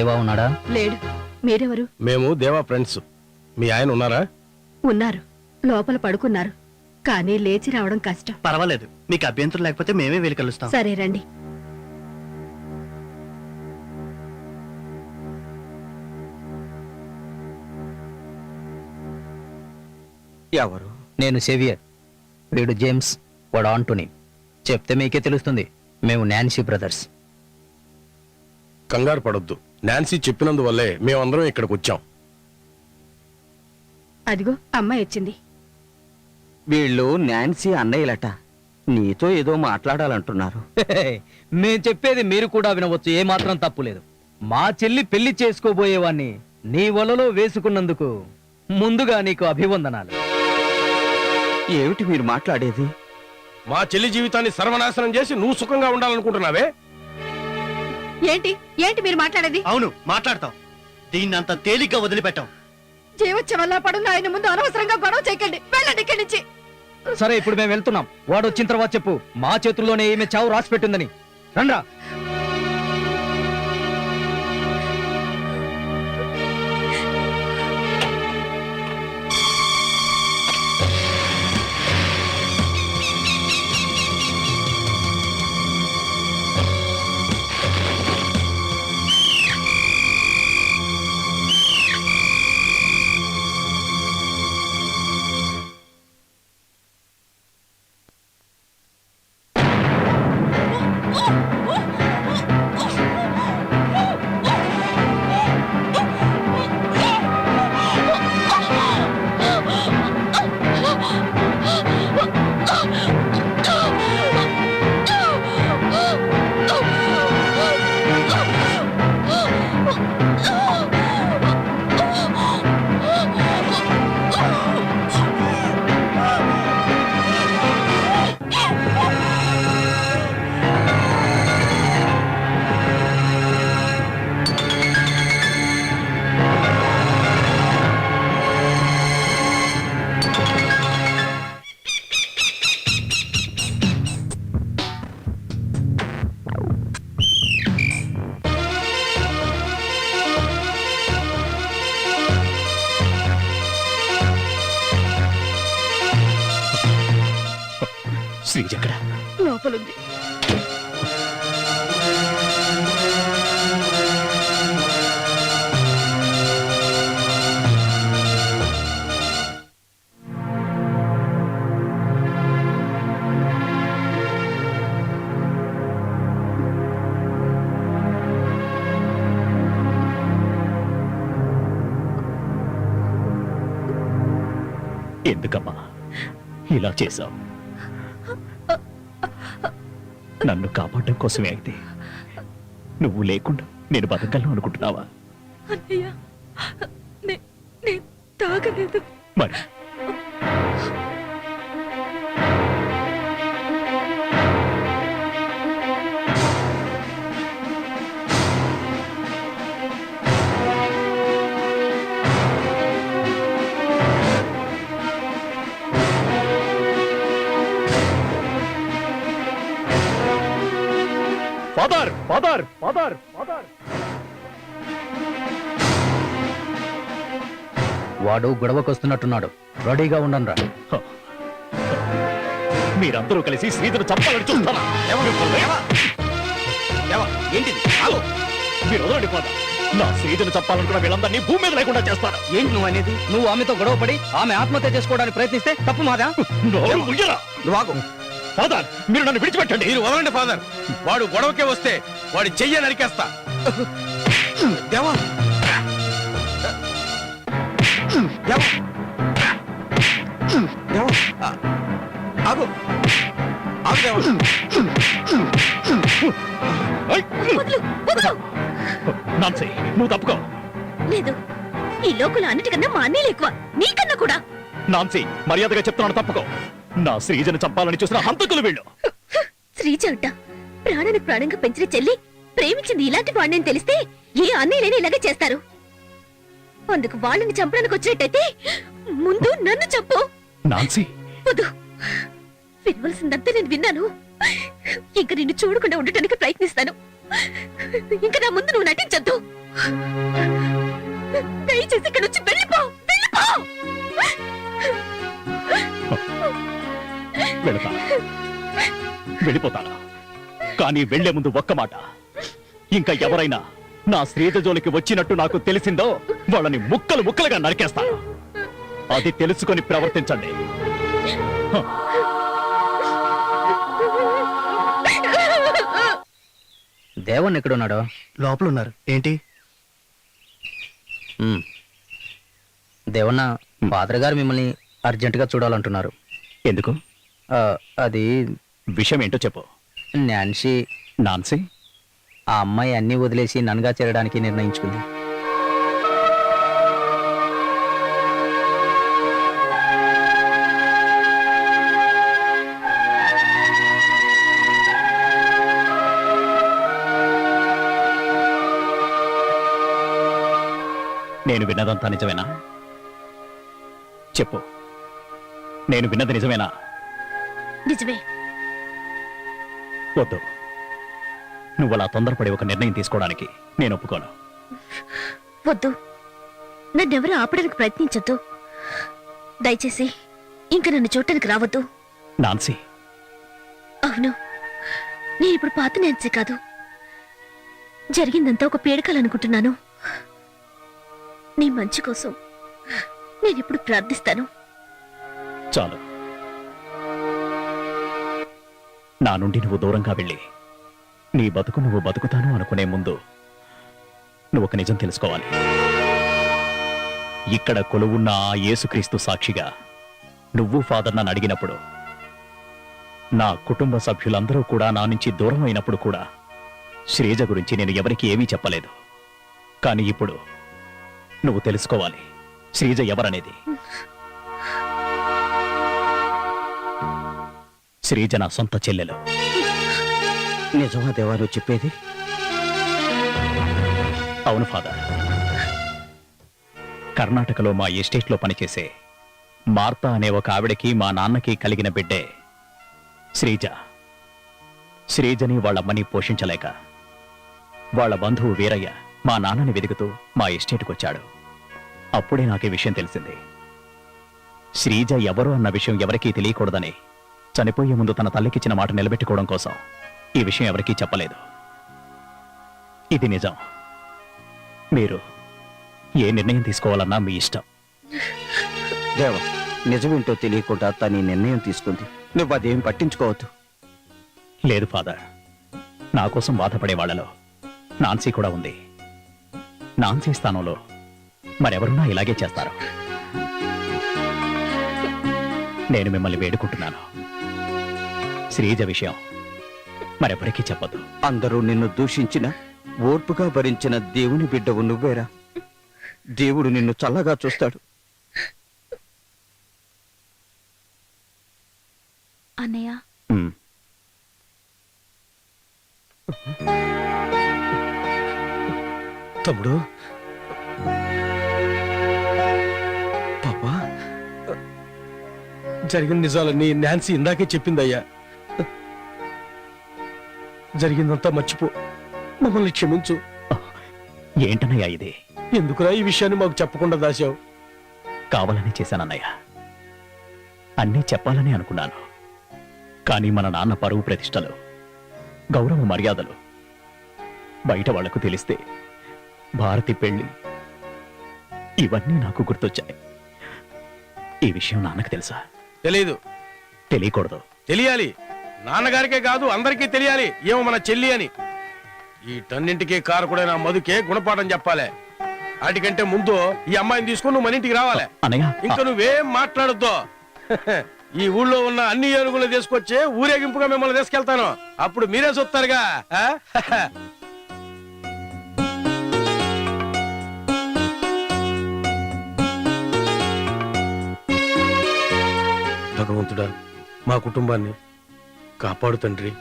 దేవా ఉన్నాడా? లేడు. మీరెవరు? మేము దేవా ఫ్రెండ్స్. మీ ఆయన ఉన్నారా? ఉన్నారు. లోపల పడుకున్నారు. కానీ లేచి రావడం కష్టం. పర్వాలేదు. మీకు అభ్యంతరం లేకపోతే మేమే వెళ్ళి కలుస్తాం. సరే రండి. ఎవరు? నేను సేవియర్ వీడు జేమ్స్ వాడు ఆంటోనీ. చెప్తే మీకే తెలుస్తుంది. మేము నాన్సీ బ్రదర్స్. కంగారు పడొద్దు. నాన్సీ చెప్పినందువల్లే మేమందరం ఇక్కడికి వచ్చాం. అదిగో అమ్మాయి వచ్చింది. వీళ్ళు నాన్సీ అన్నయ్యలట. నీతో ఏదో మాట్లాడాలంటున్నారు. మేము చెప్పేది మీరు కూడా వినవచ్చు ఏమాత్రం తప్పు లేదు. మా చెల్లి పెళ్ళి చేసుకోబోయేవాణ్ణి నీ వలలో వేసుకున్నందుకు ముందుగా నీకు అభివందనాలు. ఏమిటి మీరు మాట్లాడేది? మా చెల్లి జీవితాన్ని సర్వనాశనం చేసి నువ్వు సుఖంగా ఉండాలనుకుంటున్నావే? ఏంటి? ఏంటి మీరు మాట్లాడేది? అవును మాట్లాడతాం. దీన్ని అంత తేలిగ్గా వదిలిపెట్టాం. జీవచ్చ వల్ల పడున్న ఆయన ముందు అనవసరంగా గొడవ చేయకండి. వెళ్ళండి ఇక్కడి నుంచి. సరే ఇప్పుడు మేము వెళ్తున్నాం. వాడు వచ్చిన తర్వాత చెప్పు. మా చేతుల్లోనే ఈమె చావు రాసి పెట్టిందని రండ్రా. శ్రీజ ఎక్కడ లోపలుంది. ఎందుకమ్మా? ఇలా చేశావు? నన్ను కాపాడడం కోసమే అయితే నువ్వు లేకుండా నేను బతకగలను అనుకుంటున్నావా? తాగలేదు. మరి? Father father father. ఫాదర్ వాడు గొడవకొస్తున్నట్టున్నాడు. రెడీగా ఉండండిరా. మీరందరూ కలిసి శ్రీధను చంపాలని చూస్తారా? ఏంటిది? ఆగు. మీరు వదలండి నా శ్రీధను చంపాలనుకున్న వీళ్ళందరినీ భూమి మీద లేకుండా చేస్తాను. ఏంటి నువ్వు అనేది? నువ్వు ఆమెతో గొడవపడి ఆమె ఆత్మహత్య చేసుకోవడానికి ప్రయత్నిస్తే తప్పు మాదా? నోరు ముయ్యరా. నువ్వు ఆగు. ఫాదర్ మీరు నన్ను విడిచిపెట్టండి. మీరు వదలండి ఫాదర్. వాడు గొడవకే వస్తే వాడి చెయ్య నరికేస్తా. దేవా. దేవా. దేవా. ఆ, ఆగు. ఆగు దేవా. ఐ! నాన్సీ నువ్వు తప్పుకో. లేదు. ఈ లోకులు అన్నిటికన్నా మా అన్నయ్యలు ఎక్కువ. నీకన్నా కూడా. నాన్సీ మర్యాదగా చెప్తున్నాను తప్పుకో. నా శ్రీజను చంపాలని చూసిన హంతకులు వీళ్ళు. శ్రీజ అంట. ప్రాణానికి ప్రాణంగా పెంచిన చెల్లి ప్రేమించింది ఇలాంటి వాడిని తెలిస్తే ఏ అన్నయ్యలేని ఇలాగే చేస్తారు. అందుకు వాళ్ళని చంపడానికి వచ్చినట్టయితే ముందు నన్ను చంపు. నాన్సీ. వద్దు. వినవలసిందంతా నేను విన్నాను. ఇంక నిన్ను చూడకుండా ఉండటానికి ప్రయత్నిస్తాను. ఇంకా నా ముందు నువ్వు నటించొద్దు. దయచేసి ఇక్కడ నుంచి వెళ్ళిపో. వెళ్ళిపో. వెళ్ళిపోతాను. కానీ వెళ్ళే ముందు ఒక్క మాట. ఇంకా ఎవరైనా నా శ్రీజ జోలికి వచ్చినట్టు నాకు తెలిసిందో వాళ్ళని ముక్కలు ముక్కలుగా నరికేస్తాను అది తెలుసుకొని ప్రవర్తించండి. దేవన్ ఎక్కడున్నాడు? లోపల ఉన్నారు ఏంటి. దేవన్న ఫాదర్ గారు మిమ్మల్ని అర్జెంటుగా చూడాలంటున్నారు. ఎందుకు? ఆ, అది విషయం ఏంటో చెప్పు. నాన్సీ. నాన్సీ? ఆ అమ్మాయి అన్ని వదిలేసి నన్గా చేరడానికి నిర్ణయించుకుంది. నేను విన్నదంతా నిజమేనా? చెప్పు. నేను విన్నది నిజమేనా? నిజమే. వద్దు. నువ్వు అలా తొందరపడి ఒక నిర్ణయం తీసుకోవడానికి నేను ఒప్పుకోను. వద్దు. నన్నెవరూ ఆపడానికి ప్రయత్నించొద్దు. దయచేసి ఇంక నన్ను చూడటానికి రావద్దు. నాన్సీ. అవును. నేను ఇప్పుడు పాత నాన్సీ కాదు. జరిగిందంతా ఒక పీడకాలనుకుంటున్నాను. నీ మంచి కోసం నేను ఇప్పుడు ప్రార్థిస్తాను. చాలు. నా నుండి నువ్వు దూరంగా వెళ్ళి నీ బతుకు నువ్వు బతుకుతాను అనుకునే ముందు నువ్వు ఒక నిజం తెలుసుకోవాలి. ఇక్కడ కొలువున్న ఆ యేసుక్రీస్తు సాక్షిగా నువ్వు ఫాదర్ నన్ను అడిగినప్పుడు నా కుటుంబ సభ్యులందరూ కూడా నా నుంచి దూరం అయినప్పుడు కూడా శ్రీజ గురించి నేను ఎవరికి ఏమీ చెప్పలేదు. కానీ ఇప్పుడు నువ్వు తెలుసుకోవాలి శ్రీజ ఎవరనేది. శ్రీజ నా సొంత చెల్లెలు. నిజమా దేవా నువ్వు చెప్పేది? అవును ఫాదర్. కర్ణాటకలో మా ఎస్టేట్లో పనిచేసే మార్తా అనే ఒక ఆవిడకి మా నాన్నకి కలిగిన బిడ్డే శ్రీజ. శ్రీజని వాళ్ళమ్మని పోషించలేక వాళ్ళ బంధువు వీరయ్య మా నాన్నని వెతుకుతూ మా ఎస్టేట్కి వచ్చాడు. అప్పుడే నాకు ఈ విషయం తెలిసింది. శ్రీజ ఎవరు అన్న విషయం ఎవరికీ తెలియకూడదని చనిపోయే ముందు తన తల్లికిచ్చిన మాట నిలబెట్టుకోవడం కోసం ఈ విషయం ఎవరికీ చెప్పలేదు. ఇది నిజం. మీరు ఏ నిర్ణయం తీసుకోవాలన్నా మీ ఇష్టం. దేవా నిజమేంటో తెలియకుండా తను ఈ నిర్ణయం తీసుకుంది. నువ్వు అదేం పట్టించుకోవద్దు. లేదు ఫాదర్. నా కోసం బాధపడే వాళ్ళలో నాన్సీ కూడా ఉంది. నాన్సీ స్థానంలో మరెవరున్నా ఇలాగే చేస్తారు. నేను మిమ్మల్ని వేడుకుంటున్నాను. శ్రీజ విషయం. మరెవరికీ చెప్పదు. అందరూ నిన్ను దూషించిన ఓర్పుగా భరించిన దేవుని బిడ్డవు నువ్వేరా? దేవుడు నిన్ను చల్లగా చూస్తాడు. అన్నయ్య. ఉమ్, తమ్ముడు. పాపా. జరిగిన నిజాలన్నీ నాన్సీ ఇందాకే చెప్పిందయ్యా. జరిగిందంతా మర్చిపో. మమ్మల్ని క్షమించు. ఏంటన్నయ్యా ఇది? ఎందుకురా ఈ విషయాన్ని మాకు చెప్పకుండా దాశావు కావాలని చేశానన్నయ్య. అన్నీ చెప్పాలని అనుకున్నాను. కానీ మన నాన్న పరువు ప్రతిష్టలు గౌరవ మర్యాదలు బయట వాళ్ళకు తెలిస్తే భారతి పెళ్ళి ఇవన్నీ నాకు గుర్తొచ్చాయి. ఈ విషయం నాన్నకు తెలుసా? తెలీదు. తెలియకూడదు. తెలియాలి. నాన్నగారికే కాదు అందరికీ తెలియాలి. ఏమో మన చెల్లి అని. వీటన్నింటికి కారకుడైన ఆ మధుకే గుణపాఠం చెప్పాలి. వాటికంటే ముందు ఈ అమ్మాయిని తీసుకుని నువ్వు మన ఇంటికి రావాలి. ఇంకా నువ్వేం మాట్లాడొద్దు. ఈ ఊళ్ళో ఉన్న అన్ని ఏనుగులు తీసుకొచ్చి ఊరేగింపుగా మిమ్మల్ని తీసుకెళ్తాను. అప్పుడు మీరే చూస్తారుగా? భగవంతుడా మా కుటుంబాన్ని కాపాడు తండ్రి.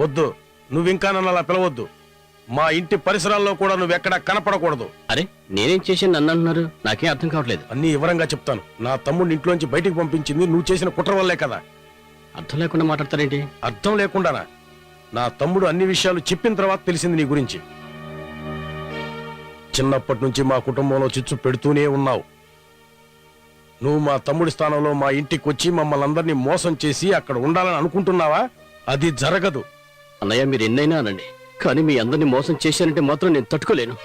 వద్దు. నువ్వింకా నన్ను అలా పిలవద్దు. మా ఇంటి పరిసరాల్లో కూడా నువ్వెక్కడా కనపడకూడదు. అరే నేనేం చేశాను నన్ను అంటున్నారు? నాకేం అర్థం కావట్లేదు. అన్ని వివరంగా చెప్తాను. నా తమ్ముడిని ఇంట్లోంచి బయటికి పంపించింది నువ్వు చేసిన కుట్ర వల్లే కదా. అర్థం లేకుండా మాట్లాడతారేంటి? అర్థం లేకుండానా? నా తమ్ముడు అన్ని విషయాలు చెప్పిన తర్వాత తెలిసింది నీ గురించి. చిన్నప్పటి నుంచి మా కుటుంబంలో చిచ్చు పెడుతూనే ఉన్నావు. నువ్వు మా తమ్ముడి స్థానంలో మా ఇంటికి వచ్చి మమ్మల్ని అందరినీ మోసం చేసి అక్కడ ఉండాలని అనుకుంటున్నావా? అది జరగదు. అన్నయ్య మీరు ఎన్నైనా అనండి. కానీ మీ అందరిని మోసం చేశానంటే మాత్రం నేను తట్టుకోలేను.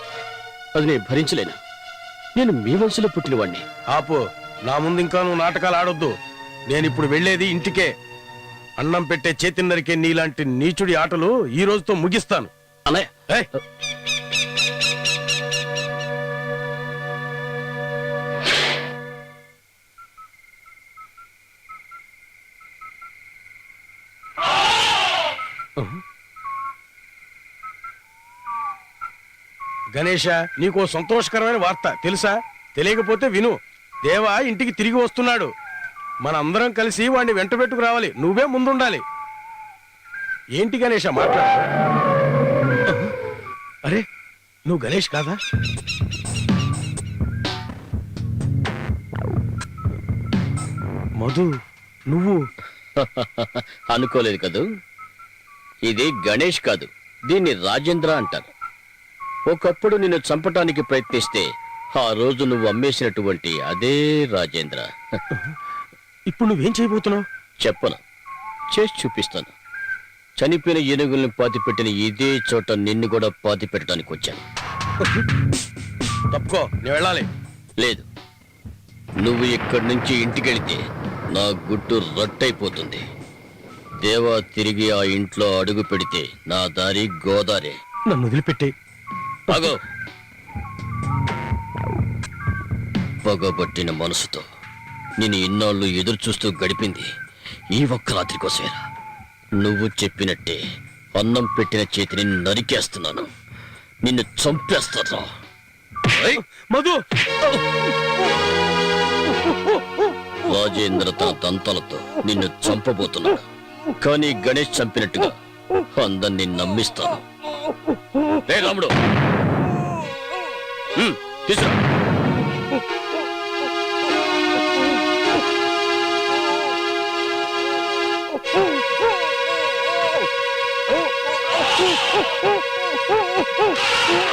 అది నేను భరించలేను. నేను మీ వంశంలో పుట్టినవాడిని ఆపు. నా ముందు ఇంకా నువ్వు నాటకాలు ఆడొద్దు. నేను ఇప్పుడు వెళ్ళేది ఇంటికే. అన్నం పెట్టే చేతి నరికే నీలాంటి నీచుడి ఆటలు ఈ రోజుతో ముగిస్తాను. అన్నయ్య గణేష నీకో సంతోషకరమైన వార్త. తెలుసా? తెలియకపోతే విను. దేవా ఇంటికి తిరిగి వస్తున్నాడు. మనందరం కలిసి వాడిని వెంట పెట్టుకు రావాలి. నువ్వే ముందుండాలి. ఏంటి గణేష మాట్లాడు. అరే నువ్వు గణేష్ కాదా? మధు నువ్వు? అనుకోలేదు కదూ? ఇది గణేష్ కాదు దీన్ని రాజేంద్ర అంటారు. ఒకప్పుడు నిన్ను చంపటానికి ప్రయత్నిస్తే ఆ రోజు నువ్వు అమ్మేసినటువంటి అదే రాజేంద్ర. ఇప్పుడు నువ్వేం చేయబోతున్నావు? చెప్పను చేసి చూపిస్తాను. చనిపోయిన ఏనుగుల్ని పాతి పెట్టిన ఇదే చోట నిన్ను కూడా పాతి పెట్టడానికి వచ్చాను. తప్పుకో నేను వెళ్ళాలి. లేదు నువ్వు ఇక్కడి నుంచి ఇంటికెళితే నా గుట్టు రట్టయిపోతుంది. దేవా తిరిగి ఆ ఇంట్లో అడుగు పెడితే నా దారి గోదారే. నన్ను వదిలిపెట్టి. అగో పగబట్టిన మనసుతో నేను ఇన్నాళ్ళు ఎదురు చూస్తూ గడిపింది ఈ ఒక్క రాత్రి కోసమేరా. నువ్వు చెప్పినట్టే అన్నం పెట్టిన చేతిని నరికేస్తున్నాను. నిన్ను చంపేస్తాను మధు! రాజేంద్ర తన దంతాలతో నిన్ను చంపబోతున్నాడు. కానీ గణేష్ చంపినట్టుగా అందరినీ నమ్మిస్తాను. రే రాముడు? ఉమ్, Oh,